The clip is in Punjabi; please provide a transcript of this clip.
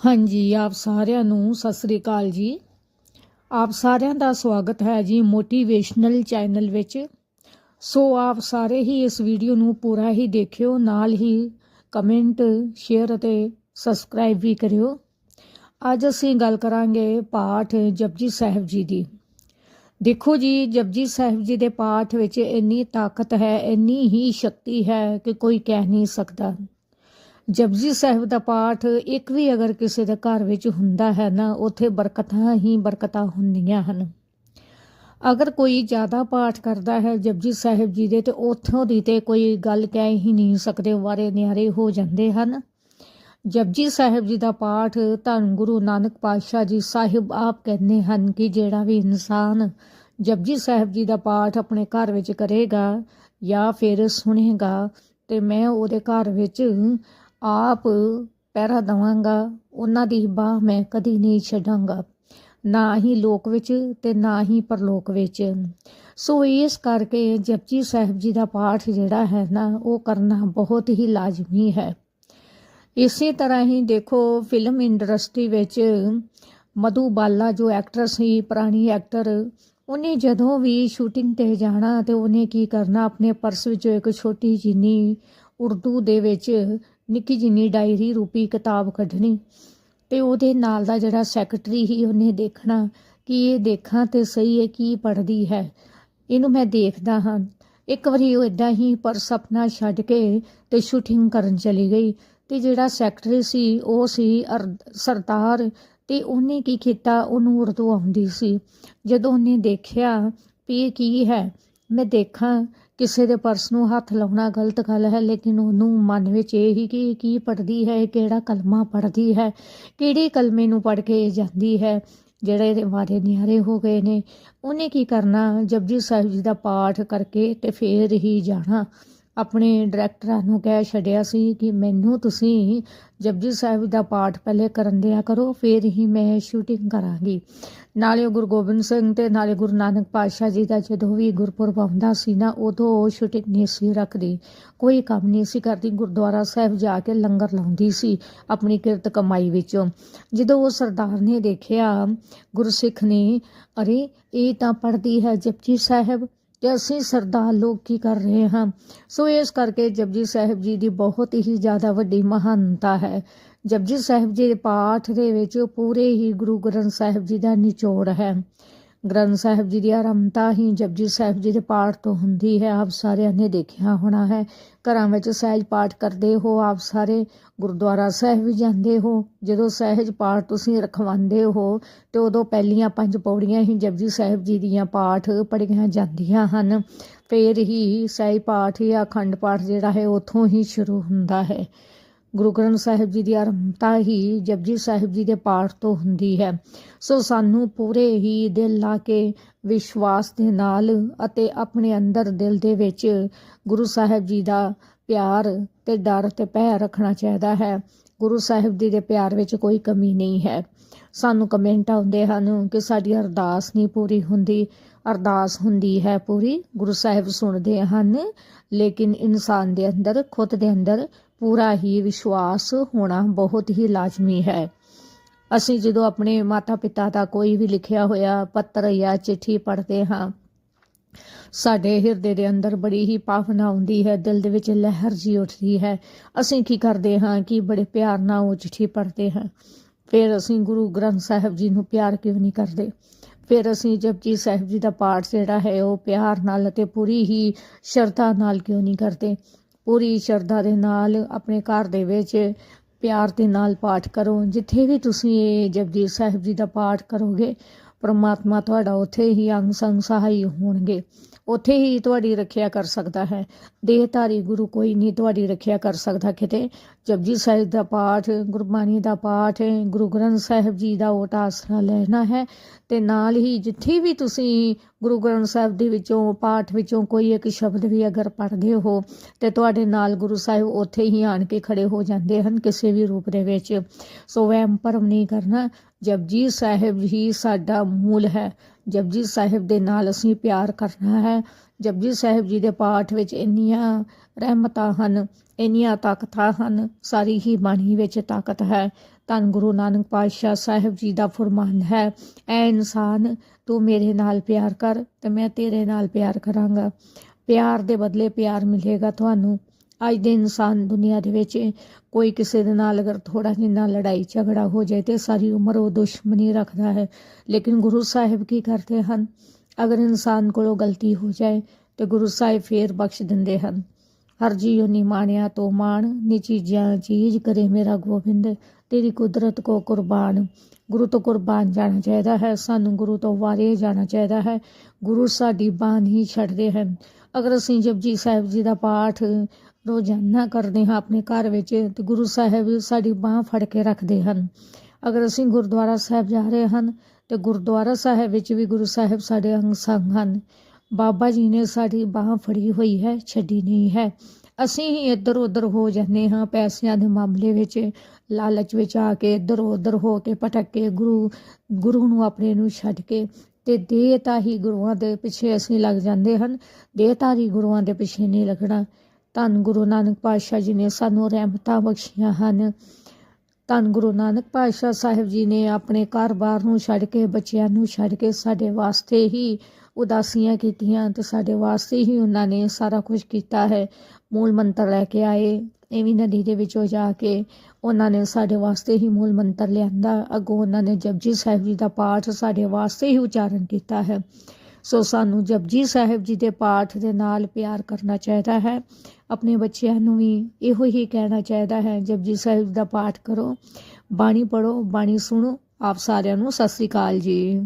ਹਾਂਜੀ, ਆਪ ਸਾਰਿਆਂ ਨੂੰ ਸਤਿ ਸ੍ਰੀ ਅਕਾਲ ਜੀ। ਆਪ ਸਾਰਿਆਂ ਦਾ ਸਵਾਗਤ ਹੈ ਜੀ ਮੋਟੀਵੇਸ਼ਨਲ ਚੈਨਲ ਵਿੱਚ। ਸੋ ਆਪ ਸਾਰੇ ਹੀ ਇਸ ਵੀਡੀਓ ਨੂੰ ਪੂਰਾ ਹੀ ਦੇਖਿਓ, ਨਾਲ ਹੀ ਕਮੈਂਟ, ਸ਼ੇਅਰ ਅਤੇ ਸਬਸਕ੍ਰਾਈਬ ਵੀ ਕਰਿਓ। ਅੱਜ ਅਸੀਂ ਗੱਲ ਕਰਾਂਗੇ ਪਾਠ ਜਪਜੀ ਸਾਹਿਬ ਜੀ ਦੀ। ਦੇਖੋ ਜੀ, ਜਪਜੀ ਸਾਹਿਬ ਜੀ ਦੇ ਪਾਠ ਵਿੱਚ ਇੰਨੀ ਤਾਕਤ ਹੈ, ਇੰਨੀ ਹੀ ਸ਼ਕਤੀ ਹੈ ਕਿ ਕੋਈ ਕਹਿ ਨਹੀਂ ਸਕਦਾ। ਜਪਜੀ ਸਾਹਿਬ ਦਾ ਪਾਠ ਇੱਕ ਵੀ ਅਗਰ ਕਿਸੇ ਦੇ ਘਰ ਵਿੱਚ ਹੁੰਦਾ ਹੈ ਨਾ, ਉੱਥੇ ਬਰਕਤਾਂ ਹੀ ਬਰਕਤਾਂ ਹੁੰਦੀਆਂ ਹਨ। ਅਗਰ ਕੋਈ ਜ਼ਿਆਦਾ ਪਾਠ ਕਰਦਾ ਹੈ ਜਪਜੀ ਸਾਹਿਬ ਜੀ ਦੇ, ਤੇ ਉੱਥੋਂ ਦੀ ਤੇ ਕੋਈ ਗੱਲ ਕਹਿ ਹੀ ਨਹੀਂ ਸਕਦੇ, ਵਾਰੇ ਨਿਆਰੇ ਹੋ ਜਾਂਦੇ ਹਨ। ਜਪਜੀ ਸਾਹਿਬ ਜੀ ਦਾ ਪਾਠ ਧੰਨ ਗੁਰੂ ਨਾਨਕ ਪਾਤਸ਼ਾਹ ਜੀ ਸਾਹਿਬ ਆਪ ਕਹਿੰਦੇ ਹਨ ਕਿ ਜਿਹੜਾ ਵੀ ਇਨਸਾਨ ਜਪਜੀ ਸਾਹਿਬ ਜੀ ਦਾ ਪਾਠ ਆਪਣੇ ਘਰ ਵਿੱਚ ਕਰੇਗਾ ਜਾਂ ਫਿਰ ਸੁਣੇਗਾ, ਤੇ ਮੈਂ ਉਹਦੇ ਘਰ ਵਿੱਚ ਆਪ ਪਹਿਰਾ ਦਵਾਂਗਾ, ਉਹਨਾਂ ਦੀ ਬਾਹ ਮੈਂ ਕਦੀ ਨਹੀਂ ਛੱਡਾਂਗਾ। ਨਾ ਹੀ ਲੋਕ ਵਿੱਚ ਤੇ ਨਾ ਹੀ ਪਰਲੋਕ ਵਿੱਚ। ਸੋ ਇਸ ਕਰਕੇ ਜਪਜੀ ਸਾਹਿਬ ਜੀ ਦਾ ਪਾਠ ਜਿਹੜਾ ਹੈ ਨਾ, ਉਹ ਕਰਨਾ ਬਹੁਤ ਹੀ ਲਾਜ਼ਮੀ ਹੈ। ਇਸੇ ਤਰ੍ਹਾਂ ਹੀ ਦੇਖੋ ਫਿਲਮ ਇੰਡਸਟਰੀ ਵਿੱਚ ਮਧੂ ਬਾਲਾ ਜੋ ਐਕਟਰ ਸੀ, ਪੁਰਾਣੀ ਐਕਟਰ ਉਹਨੇ ਜਦੋਂ ਵੀ ਸ਼ੂਟਿੰਗ ਤੇ ਜਾਣਾ ਤੇ ਉਹਨੇ ਕੀ ਕਰਨਾ, ਆਪਣੇ ਪਰਸ ਵਿੱਚੋਂ ਇੱਕ ਛੋਟੀ ਜਿੰਨੀ ਉਰਦੂ ਦੇ ਵਿੱਚ ਨਿੱਕੀ ਜਿੰਨੀ ਡਾਇਰੀ ਰੂਪੀ ਕਿਤਾਬ ਕੱਢਣੀ ਤੇ ਉਹਦੇ ਨਾਲ ਦਾ ਜਿਹੜਾ ਸੈਕਟਰੀ ਹੀ ਉਹਨੇ ਦੇਖਣਾ ਕਿ ਇਹ ਦੇਖਾਂ ਤੇ ਸਹੀ ਹੈ ਕੀ ਪੜਦੀ ਹੈ। ਇਹਨੂੰ ਮੈਂ ਦੇਖਦਾ ਹਾਂ। ਇੱਕ ਵਾਰੀ ਉਹ ਇਦਾਂ ਹੀ ਪਰ ਆਪਣਾ ਛੱਡ ਕੇ ਤੇ ਸ਼ੂਟਿੰਗ ਕਰਨ ਚਲੀ ਗਈ ਤੇ ਜਿਹੜਾ ਸੈਕਟਰੀ ਸੀ, ਉਹ ਸੀ ਅਰ- ਸਰਦਾਰ ਤੇ ਉਹਨੇ ਕੀ ਕੀਤਾ? ਉਹਨੂੰ ਉਰਦੂ ਆਉਂਦੀ ਸੀ। ਜਦੋਂ ਉਹਨੇ ਦੇਖਿਆ ਵੀ ਇਹ ਕੀ ਹੈ, ਮੈਂ ਦੇਖਾਂ ਕਿਸੇ ਦੇ ਪਰਸ ਨੂੰ ਹੱਥ ਲਾਉਣਾ ਗਲਤ ਗੱਲ ਹੈ, ਲੇਕਿਨ ਉਹਨੂੰ ਮਨ ਵਿੱਚ ਇਹ ਹੀ ਕਿ, ਕੀ ਪੜਦੀ ਹੈ ਕਿਹੜਾ ਕਲਮਾ ਪੜਦੀ ਹੈ, ਕਿਹੜੇ ਕਲਮੇ ਨੂੰ ਪੜ ਕੇ ਇਹ ਜਾਂਦੀ ਹੈ, ਜਿਹੜੇ ਇਹਦੇ ਮਾਰੇ ਨਿਆਰੇ ਹੋ ਗਏ ਨੇ। ਉਹਨੇ ਕੀ ਕਰਨਾ? ਜਪਜੀ ਸਾਹਿਬ ਜੀ ਦਾ ਪਾਠ ਕਰਕੇ ਤੇ ਫੇਰ ਹੀ ਜਾਣਾ। ਆਪਣੇ ਡਾਇਰੈਕਟਰਾਂ ਨੂੰ ਕਹਿ ਛੱਡਿਆ ਸੀ ਕਿ ਮੈਨੂੰ ਤੁਸੀਂ ਜਪਜੀ ਸਾਹਿਬ ਦਾ ਪਾਠ ਪਹਿਲੇ ਕਰਨ ਦਿਆ ਕਰੋ, ਫੇਰ ਹੀ ਮੈਂ ਸ਼ੂਟਿੰਗ ਕਰਾਂਗੀ। ਨਾਲੇ ਗੁਰੂ ਗੋਬਿੰਦ ਸਿੰਘ ਤੇ ਨਾਲੇ ਗੁਰੂ ਨਾਨਕ ਪਾਤਸ਼ਾਹ ਜੀ ਦਾ ਜਦੋਂ ਵੀ ਗੁਰਪੁਰਬ ਆਉਂਦਾ ਸੀ ਨਾ, ਉਦੋਂ ਉਹ ਸ਼ੂਟਿੰਗ ਨਹੀਂ ਸੀ ਰੱਖਦੀ। ਕੋਈ ਕੰਮ ਨਹੀਂ ਸੀ ਕਰਦੀ। ਗੁਰਦੁਆਰਾ ਸਾਹਿਬ ਜਾ ਕੇ ਲੰਗਰ ਲਾਉਂਦੀ ਸੀ ਆਪਣੀ ਕਿਰਤ ਕਮਾਈ ਵਿੱਚੋਂ। ਜਦੋਂ ਉਹ ਸਰਦਾਰ ਨੇ ਦੇਖਿਆ ਗੁਰਸਿੱਖ ਨੇ, ਅਰੇ, ਇਹ ਤਾਂ ਪੜਦੀ ਹੈ ਜਪਜੀ ਸਾਹਿਬ ਤੇ ਅਸੀਂ ਸਰਦਾਰ ਲੋਕ ਕੀ ਕਰ ਰਹੇ ਹਾਂ? ਸੋ ਇਸ ਕਰਕੇ ਜਪਜੀ ਸਾਹਿਬ ਜੀ ਦੀ ਬਹੁਤ ਹੀ ਜ਼ਿਆਦਾ ਵੱਡੀ ਮਹਾਨਤਾ ਹੈ। ਜਪਜੀ ਸਾਹਿਬ ਜੀ ਦੇ ਪਾਠ ਦੇ ਵਿੱਚ ਪੂਰੇ ਹੀ ਗੁਰੂ ਗ੍ਰੰਥ ਸਾਹਿਬ ਜੀ ਦਾ ਨਿਚੋੜ ਹੈ। ਗ੍ਰੰਥ ਸਾਹਿਬ ਜੀ ਦੀ ਆਰੰਭਤਾ ਹੀ ਜਪਜੀ ਸਾਹਿਬ ਜੀ ਦੇ ਪਾਠ ਤੋਂ ਹੁੰਦੀ ਹੈ। ਆਪ ਸਾਰਿਆਂ ਨੇ ਦੇਖਿਆ ਹੋਣਾ ਹੈ। ਘਰਾਂ ਵਿੱਚ ਸਹਿਜ ਪਾਠ ਕਰਦੇ ਹੋ, ਆਪ ਸਾਰੇ ਗੁਰਦੁਆਰਾ ਸਾਹਿਬ ਵੀ ਜਾਂਦੇ ਹੋ। ਜਦੋਂ ਸਹਿਜ ਪਾਠ ਤੁਸੀਂ ਰਖਵਾਉਂਦੇ ਹੋ, ਤੇ ਉਦੋਂ ਪਹਿਲੀਆਂ ਪੰਜ ਪੌੜੀਆਂ ਹੀ ਜਪਜੀ ਸਾਹਿਬ ਜੀ ਦੀਆਂ ਪਾਠ ਪੜ੍ਹੀਆਂ ਜਾਂਦੀਆਂ ਹਨ। ਫੇਰ ਹੀ ਸਹਿਜ ਪਾਠ ਜਾਂ ਅਖੰਡ ਪਾਠ ਜਿਹੜਾ ਹੈ, ਉੱਥੋਂ ਹੀ ਸ਼ੁਰੂ ਹੁੰਦਾ ਹੈ। ਗੁਰੂ ਗ੍ਰੰਥ ਸਾਹਿਬ ਜੀ ਦੀ ਆਰੰਭਤਾ ਹੀ ਜਪਜੀ ਸਾਹਿਬ ਜੀ ਦੇ ਪਾਠ ਤੋਂ ਹੁੰਦੀ ਹੈ। ਸੋ ਸਾਨੂੰ ਪੂਰੇ ਹੀ ਦਿਲ ਲਾ ਕੇ ਵਿਸ਼ਵਾਸ ਦੇ ਨਾਲ ਅਤੇ ਆਪਣੇ ਅੰਦਰ ਦਿਲ ਦੇ ਵਿੱਚ ਗੁਰੂ ਸਾਹਿਬ ਜੀ ਦਾ ਪਿਆਰ ਤੇ ਡਰ ਤੇ ਭੈ ਰੱਖਣਾ ਚਾਹੀਦਾ ਹੈ। ਗੁਰੂ ਸਾਹਿਬ ਜੀ ਦੇ ਪਿਆਰ ਵਿੱਚ ਕੋਈ ਕਮੀ ਨਹੀਂ ਹੈ। ਸਾਨੂੰ ਕਮੈਂਟ ਆਉਂਦੇ ਹਨ ਕਿ ਸਾਡੀ ਅਰਦਾਸ ਨਹੀਂ ਪੂਰੀ ਹੁੰਦੀ। ਅਰਦਾਸ ਹੁੰਦੀ ਹੈ ਪੂਰੀ, ਗੁਰੂ ਸਾਹਿਬ ਸੁਣਦੇ ਹਨ, ਲੇਕਿਨ ਇਨਸਾਨ ਦੇ ਅੰਦਰ, ਖੁਦ ਦੇ ਅੰਦਰ ਪੂਰਾ ਹੀ ਵਿਸ਼ਵਾਸ ਹੋਣਾ ਬਹੁਤ ਹੀ ਲਾਜ਼ਮੀ ਹੈ। ਅਸੀਂ ਜਦੋਂ ਆਪਣੇ ਮਾਤਾ ਪਿਤਾ ਦਾ ਕੋਈ ਵੀ ਲਿਖਿਆ ਹੋਇਆ ਪੱਤਰ ਜਾਂ ਚਿੱਠੀ ਪੜ੍ਹਦੇ ਹਾਂ, ਸਾਡੇ ਹਿਰਦੇ ਦੇ ਅੰਦਰ ਬੜੀ ਹੀ ਭਾਵਨਾ ਆਉਂਦੀ ਹੈ, ਦਿਲ ਦੇ ਵਿੱਚ ਲਹਿਰ ਜੀ ਉੱਠਦੀ ਹੈ। ਅਸੀਂ ਕੀ ਕਰਦੇ ਹਾਂ ਕਿ ਬੜੇ ਪਿਆਰ ਨਾਲ ਉਹ ਚਿੱਠੀ ਪੜ੍ਹਦੇ ਹਾਂ। ਫਿਰ ਅਸੀਂ ਗੁਰੂ ਗ੍ਰੰਥ ਸਾਹਿਬ ਜੀ ਨੂੰ ਪਿਆਰ ਕਿਉਂ ਨਹੀਂ ਕਰਦੇ? ਫਿਰ ਅਸੀਂ ਜਪਜੀ ਸਾਹਿਬ ਜੀ ਦਾ ਪਾਠ ਜਿਹੜਾ ਹੈ, ਉਹ ਪਿਆਰ ਨਾਲ ਅਤੇ ਪੂਰੀ ਹੀ ਸ਼ਰਧਾ ਨਾਲ ਕਿਉਂ ਨਹੀਂ ਕਰਦੇ? ਪੂਰੀ ਸ਼ਰਧਾ ਦੇ ਨਾਲ ਆਪਣੇ ਘਰ ਦੇ ਵਿੱਚ ਪਿਆਰ ਦੇ ਨਾਲ ਪਾਠ ਕਰੋ। ਜਿੱਥੇ ਵੀ ਤੁਸੀਂ ਇਹ ਜਪਜੀ ਸਾਹਿਬ ਜੀ ਦਾ ਪਾਠ ਕਰੋਗੇ ਪਰਮਾਤਮਾ ਤੁਹਾਡਾ ਉੱਥੇ ਹੀ ਅੰਗ ਸੰਗ ਸਹਾਈ ਹੋਣਗੇ। ਉੱਥੇ ਹੀ ਤੁਹਾਡੀ ਰੱਖਿਆ ਕਰ ਸਕਦਾ ਹੈ। ਦੇਹਧਾਰੀ ਗੁਰੂ ਕੋਈ ਨਹੀਂ ਤੁਹਾਡੀ ਰੱਖਿਆ ਕਰ ਸਕਦਾ ਕਿਤੇ। ਜਪਜੀ ਸਾਹਿਬ ਦਾ ਪਾਠ, ਗੁਰਬਾਣੀ ਦਾ ਪਾਠ, ਗੁਰੂ ਗ੍ਰੰਥ ਸਾਹਿਬ ਜੀ ਦਾ ਓਟ ਆਸਰਾ ਲੈਣਾ ਹੈ ਤੇ ਨਾਲ ਹੀ ਜਿੱਥੇ ਵੀ ਤੁਸੀਂ ਗੁਰੂ ਗ੍ਰੰਥ ਸਾਹਿਬ ਦੇ ਵਿੱਚੋਂ, ਪਾਠ ਵਿੱਚੋਂ ਕੋਈ ਇੱਕ ਸ਼ਬਦ ਵੀ ਅਗਰ ਪੜ੍ਹਦੇ ਹੋ, ਤੇ ਤੁਹਾਡੇ ਨਾਲ ਗੁਰੂ ਸਾਹਿਬ ਉੱਥੇ ਹੀ ਆਣ ਕੇ ਖੜੇ ਹੋ ਜਾਂਦੇ ਹਨ ਕਿਸੇ ਵੀ ਰੂਪ ਦੇ ਵਿੱਚ। ਸੋ ਵਹਿਮ ਭਰਮ ਨਹੀਂ ਕਰਨਾ। ਜਪਜੀ ਸਾਹਿਬ ਹੀ ਸਾਡਾ ਮੂਲ ਹੈ। ਜਪਜੀ ਸਾਹਿਬ ਦੇ ਨਾਲ ਅਸੀਂ ਪਿਆਰ ਕਰਨਾ ਹੈ। ਜਪਜੀ ਸਾਹਿਬ ਜੀ ਦੇ ਪਾਠ ਵਿੱਚ ਇੰਨੀਆਂ ਰਹਿਮਤਾਂ ਹਨ, ਇੰਨੀਆਂ ਤਾਕਤਾਂ ਹਨ, ਸਾਰੀ ਹੀ ਬਾਣੀ ਵਿੱਚ ਤਾਕਤ ਹੈ। ਧੰਨ ਗੁਰੂ ਨਾਨਕ ਪਾਤਸ਼ਾਹ ਸਾਹਿਬ ਜੀ ਦਾ ਫਰਮਾਨ ਹੈ, ਐ ਇਨਸਾਨ, ਤੂੰ ਮੇਰੇ ਨਾਲ ਪਿਆਰ ਕਰ ਤੇ ਮੈਂ ਤੇਰੇ ਨਾਲ ਪਿਆਰ ਕਰਾਂਗਾ। ਪਿਆਰ ਦੇ ਬਦਲੇ ਪਿਆਰ ਮਿਲੇਗਾ ਤੁਹਾਨੂੰ। ਅੱਜ ਦੇ ਇਨਸਾਨ ਦੁਨੀਆ ਦੇ ਵਿੱਚ ਕੋਈ ਕਿਸੇ ਦੇ ਨਾਲ ਅਗਰ ਥੋੜਾ ਜਿੰਨਾ ਲੜਾਈ ਝਗੜਾ ਹੋ ਜਾਏ ਤੇ ਸਾਰੀ ਉਮਰ ਉਹ ਦੁਸ਼ਮਣੀ ਰੱਖਦਾ ਹੈ। ਲੇਕਿਨ ਗੁਰੂ ਸਾਹਿਬ ਕੀ ਕਰਦੇ ਹਨ? ਅਗਰ ਇਨਸਾਨ ਕੋਲੋਂ ਗਲਤੀ ਹੋ ਜਾਏ ਤੇ ਗੁਰੂ ਸਾਹਿਬ ਫੇਰ ਬਖਸ਼ ਦਿੰਦੇ ਹਨ। ਹਰ ਜੀਉ ਨੀ ਮਾਣਿਆ ਤੋ ਮਾਣ, ਨੀ ਚੀਜ਼ਾਂ ਚੀਜ਼ ਕਰੇ ਮੇਰਾ ਗੋਬਿੰਦ, ਤੇਰੀ ਕੁਦਰਤ ਕੋ ਕੁਰਬਾਨ। ਗੁਰੂ ਤੋਂ ਕੁਰਬਾਨ ਜਾਣਾ ਚਾਹੀਦਾ ਹੈ, ਸਾਨੂੰ ਗੁਰੂ ਤੋਂ ਵਾਰੇ ਜਾਣਾ ਚਾਹੀਦਾ ਹੈ। ਗੁਰੂ ਸਾਡੀ ਬਾਣ ਹੀ ਛੱਡਦੇ ਹਨ। ਅਗਰ ਅਸੀਂ ਜਪਜੀ ਸਾਹਿਬ ਜੀ ਦਾ ਪਾਠ ਰੋਜ਼ਾਨਾ ਕਰਦੇ ਹਾਂ ਆਪਣੇ ਘਰ ਵਿੱਚ ਤੇ ਗੁਰੂ ਸਾਹਿਬ ਸਾਡੀ ਬਾਂਹ ਫੜ ਕੇ ਰੱਖਦੇ ਹਨ। ਅਗਰ ਅਸੀਂ ਗੁਰਦੁਆਰਾ ਸਾਹਿਬ ਜਾ ਰਹੇ ਹਨ, ਤੇ ਗੁਰਦੁਆਰਾ ਸਾਹਿਬ ਵਿੱਚ ਵੀ ਗੁਰੂ ਸਾਹਿਬ ਸਾਡੇ ਅੰਗ ਸੰਗ ਹਨ। ਬਾਬਾ ਜੀ ਨੇ ਸਾਡੀ ਬਾਹ ਫੜੀ ਹੋਈ ਹੈ, ਛੱਡੀ ਨਹੀਂ ਹੈ। ਅਸੀਂ ਹੀ ਇੱਧਰ ਉੱਧਰ ਹੋ ਜਾਂਦੇ ਹਾਂ, ਪੈਸਿਆਂ ਦੇ ਮਾਮਲੇ ਵਿੱਚ, ਲਾਲਚ ਵਿੱਚ ਆ ਕੇ ਇੱਧਰ ਉੱਧਰ ਹੋ ਕੇ ਭਟਕ ਕੇ ਗੁਰੂ ਗੁਰੂ ਨੂੰ ਆਪਣੇ ਨੂੰ ਛੱਡ ਕੇ। ਤੇ ਦੇਹਤਾਹੀ ਗੁਰੂਆਂ ਦੇ ਪਿੱਛੇ ਅਸੀਂ ਲੱਗ ਜਾਂਦੇ ਹਨ ਦੇਹਤਾਰੀ ਗੁਰੂਆਂ ਦੇ ਪਿੱਛੇ ਨਹੀਂ ਲੱਗਣਾ। ਧੰਨ ਗੁਰੂ ਨਾਨਕ ਪਾਤਸ਼ਾਹ ਜੀ ਨੇ ਸਾਨੂੰ ਰਹਿਮਤਾਂ ਬਖਸ਼ੀਆਂ ਹਨ। ਧੰਨ ਗੁਰੂ ਨਾਨਕ ਪਾਤਸ਼ਾਹ ਸਾਹਿਬ ਜੀ ਨੇ ਆਪਣੇ ਘਰ-ਬਾਰ ਨੂੰ ਛੱਡ ਕੇ, ਬੱਚਿਆਂ ਨੂੰ ਛੱਡ ਕੇ ਸਾਡੇ ਵਾਸਤੇ ਹੀ ਉਦਾਸੀਆਂ ਕੀਤੀਆਂ ਤੇ ਸਾਡੇ ਵਾਸਤੇ ਹੀ ਉਹਨਾਂ ਨੇ ਸਾਰਾ ਕੁਝ ਕੀਤਾ ਹੈ। ਮੂਲ ਮੰਤਰ ਲੈ ਕੇ ਆਏ ਐਵੇਂ ਨਦੀ ਦੇ ਵਿੱਚੋਂ ਜਾ ਕੇ ਉਹਨਾਂ ਨੇ ਸਾਡੇ ਵਾਸਤੇ ਹੀ ਮੂਲ ਮੰਤਰ ਲਿਆਂਦਾ। ਅੱਗੋਂ ਉਹਨਾਂ ਨੇ ਜਪਜੀ ਸਾਹਿਬ ਜੀ ਦਾ ਪਾਠ ਸਾਡੇ ਵਾਸਤੇ ਹੀ ਉਚਾਰਨ ਕੀਤਾ ਹੈ। ਸੋ ਸਾਨੂੰ ਜਪਜੀ ਸਾਹਿਬ ਜੀ ਦੇ ਪਾਠ ਦੇ ਨਾਲ ਪਿਆਰ ਕਰਨਾ ਚਾਹੀਦਾ ਹੈ। ਆਪਣੇ ਬੱਚਿਆਂ ਨੂੰ ਵੀ ਇਹੋ ਹੀ ਕਹਿਣਾ ਚਾਹੀਦਾ ਹੈ, ਜਪਜੀ ਸਾਹਿਬ ਦਾ ਪਾਠ ਕਰੋ, ਬਾਣੀ ਪੜੋ ਬਾਣੀ ਸੁਣੋ। ਆਪ ਸਾਰਿਆਂ ਨੂੰ ਸਤਿ ਸ੍ਰੀ ਅਕਾਲ ਜੀ।